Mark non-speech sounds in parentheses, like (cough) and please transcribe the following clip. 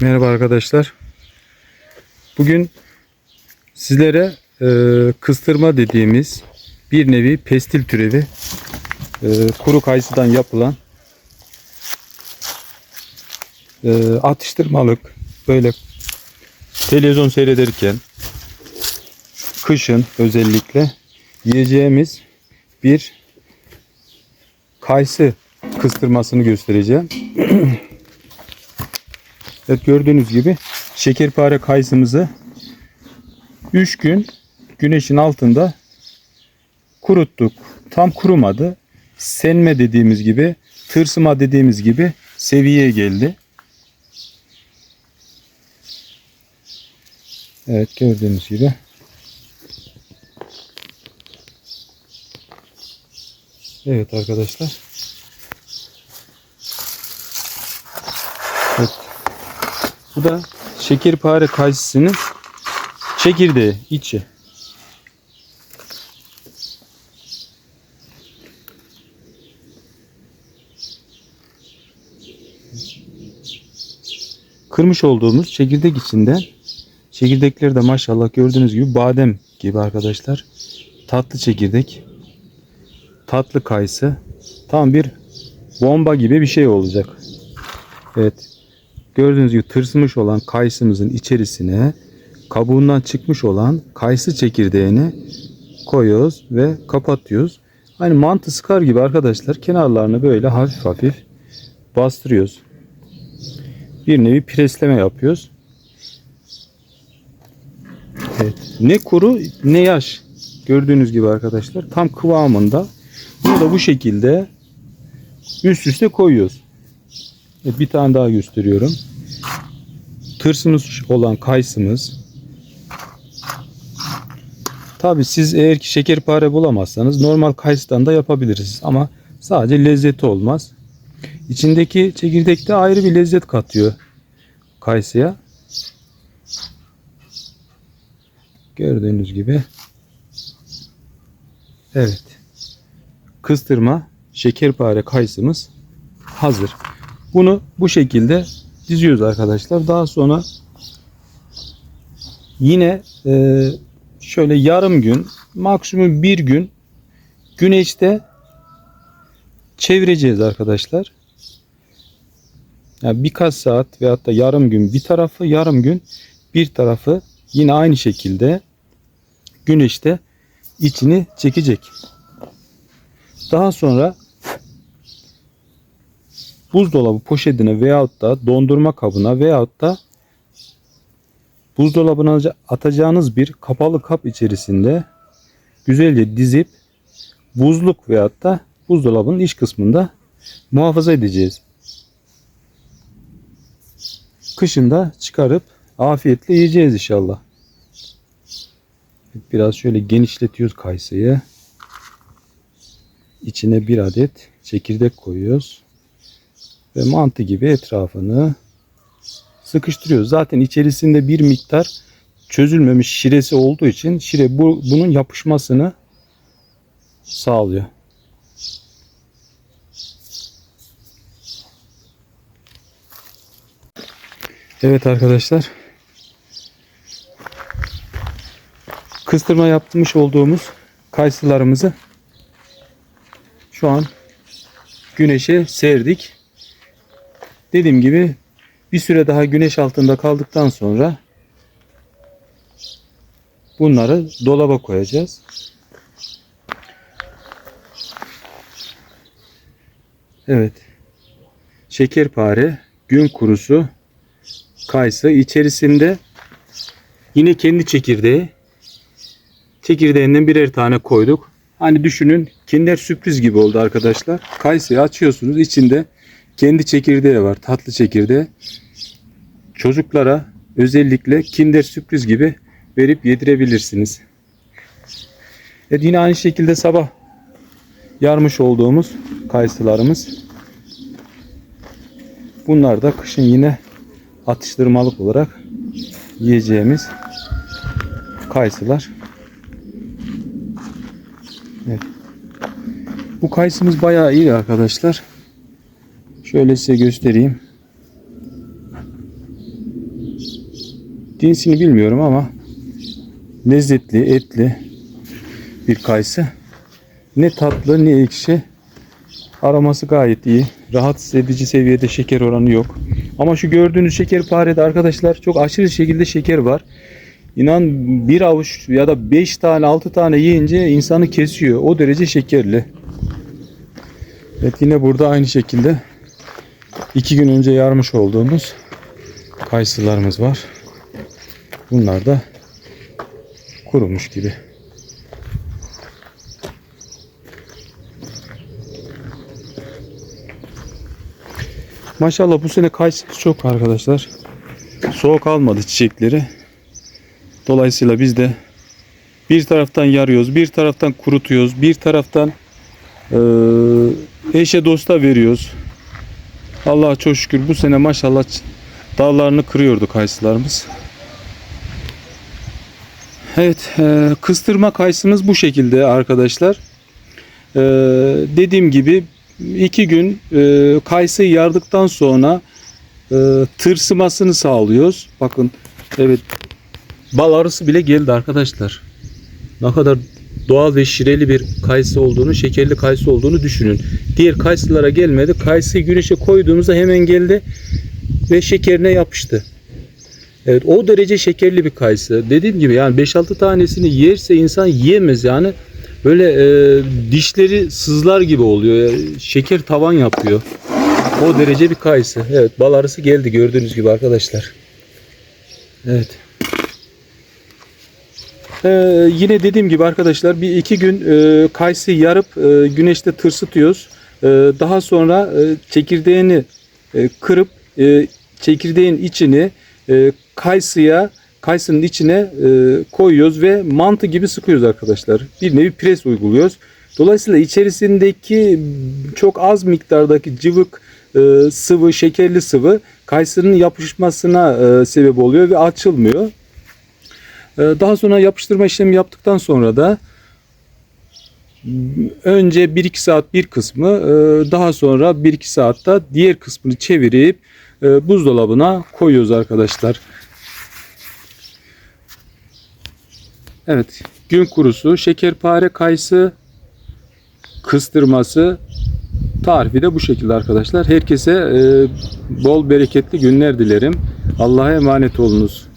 Merhaba arkadaşlar. Bugün sizlere e, kıstırma dediğimiz bir nevi pestil türevi e, kuru kayısıdan yapılan e, atıştırmalık böyle televizyon seyrederken kışın özellikle yiyeceğimiz bir kayısı kıstırmasını göstereceğim. (clears throat) Evet gördüğünüz gibi şekerpare kayısımızı 3 gün güneşin altında kuruttuk. Tam kurumadı. Senme dediğimiz gibi, tırsıma dediğimiz gibi seviyeye geldi. Evet gördüğünüz gibi. Evet arkadaşlar. Bu da şekerpare kayısının çekirdeği, içi. Kırmış olduğumuz çekirdek içinden çekirdekleri de maşallah gördüğünüz gibi badem gibi arkadaşlar. Tatlı çekirdek. Tatlı kayısı. Tam bir bomba gibi bir şey olacak. Evet. Gördüğünüz gibi tırsmış olan kayısımızın içerisine kabuğundan çıkmış olan kayısı çekirdeğini koyuyoruz ve kapatıyoruz. Hani mantı sıkar gibi arkadaşlar kenarlarını böyle hafif hafif bastırıyoruz. Bir nevi presleme yapıyoruz. Evet. Ne kuru ne yaş. Gördüğünüz gibi arkadaşlar tam kıvamında. Bunu da bu şekilde üst üste koyuyoruz. Evet, bir tane daha gösteriyorum. Tırsımız olan kayısımız. Tabi siz eğer ki şekerpare bulamazsanız normal kayısıdan da yapabilirsiniz. Ama sadece lezzeti olmaz. İçindeki çekirdekte ayrı bir lezzet katıyor kayısıya. Gördüğünüz gibi. Evet. Kıstırma şekerpare kayısımız hazır. Bunu bu şekilde diziyoruz arkadaşlar. Daha sonra yine e, şöyle yarım gün maksimum bir gün güneşte çevireceğiz arkadaşlar. Yani birkaç saat veyahut da yarım gün bir tarafı yarım gün bir tarafı yine aynı şekilde güneşte içini çekecek. Daha sonra buzdolabı poşetine veyahut da dondurma kabına veyahut da buzdolabına atacağınız bir kapalı kap içerisinde güzelce dizip buzluk veyahut da buzdolabının iç kısmında muhafaza edeceğiz. Kışında çıkarıp afiyetle yiyeceğiz inşallah. Biraz şöyle genişletiyoruz kayısıyı. İçine bir adet çekirdek koyuyoruz ve mantı gibi etrafını sıkıştırıyoruz. Zaten içerisinde bir miktar çözülmemiş şiresi olduğu için şire bu, bunun yapışmasını sağlıyor. Evet arkadaşlar. Kıstırma yapmış olduğumuz kayısılarımızı şu an güneşe serdik. Dediğim gibi bir süre daha güneş altında kaldıktan sonra bunları dolaba koyacağız. Evet. Şekerpare, gün kurusu, kayısı içerisinde yine kendi çekirdeği. Çekirdeğinden birer tane koyduk. Hani düşünün kinder sürpriz gibi oldu arkadaşlar. Kayısıyı açıyorsunuz içinde kendi çekirdeği var. Tatlı çekirdeği. Çocuklara özellikle kinder sürpriz gibi verip yedirebilirsiniz. Evet yine aynı şekilde sabah yarmış olduğumuz kayısılarımız. Bunlar da kışın yine atıştırmalık olarak yiyeceğimiz kayısılar. Evet. Bu kayısımız bayağı iyi arkadaşlar. Şöyle size göstereyim. Cinsini bilmiyorum ama lezzetli, etli bir kayısı. Ne tatlı ne ekşi. Aroması gayet iyi. Rahatsız edici seviyede şeker oranı yok. Ama şu gördüğünüz şekerparede arkadaşlar çok aşırı şekilde şeker var. İnan bir avuç ya da 5 tane 6 tane yiyince insanı kesiyor. O derece şekerli. Evet yine burada aynı şekilde 2 gün önce yarmış olduğumuz kayısılarımız var. Bunlar da kurumuş gibi. Maşallah bu sene kayısımız çok arkadaşlar. Soğuk almadı çiçekleri. Dolayısıyla biz de bir taraftan yarıyoruz, bir taraftan kurutuyoruz, bir taraftan eee, eşe dosta veriyoruz. Allah'a çok şükür bu sene maşallah dallarını kırıyordu kayısılarımız. Evet, eee, kıstırma kayısımız bu şekilde arkadaşlar. Eee, dediğim gibi iki gün eee kayısıyı yardıktan sonra eee, tırsımasını sağlıyoruz. Bakın, evet Bal arısı bile geldi arkadaşlar. Ne kadar doğal ve şireli bir kayısı olduğunu, şekerli kayısı olduğunu düşünün. Diğer kayısılara gelmedi. Kayısıyı güneşe koyduğumuzda hemen geldi ve şekerine yapıştı. Evet o derece şekerli bir kayısı. Dediğim gibi yani 5-6 tanesini yerse insan yiyemez yani. Böyle e, dişleri sızlar gibi oluyor. Şeker tavan yapıyor. O derece bir kayısı. Evet bal arısı geldi gördüğünüz gibi arkadaşlar. Evet. Ee, yine dediğim gibi arkadaşlar bir iki gün e, kayısı yarıp e, güneşte tırsıtıyoruz. E, daha sonra e, çekirdeğini e, kırıp e, çekirdeğin içini e, kayısıya kayısının içine e, koyuyoruz ve mantı gibi sıkıyoruz arkadaşlar. Bir nevi pres uyguluyoruz. Dolayısıyla içerisindeki çok az miktardaki cıvık e, sıvı, şekerli sıvı kayısının yapışmasına e, sebep oluyor ve açılmıyor. Ee, Daha sonra yapıştırma işlemi yaptıktan sonra da önce 1-2 saat bir kısmı e, daha sonra 1-2 saatte diğer kısmını çevirip e, buzdolabına koyuyoruz arkadaşlar. Evet gün kurusu şekerpare kayısı kıstırması tarifi de bu şekilde arkadaşlar. Herkese e, bol bereketli günler dilerim. Allah'a emanet olunuz.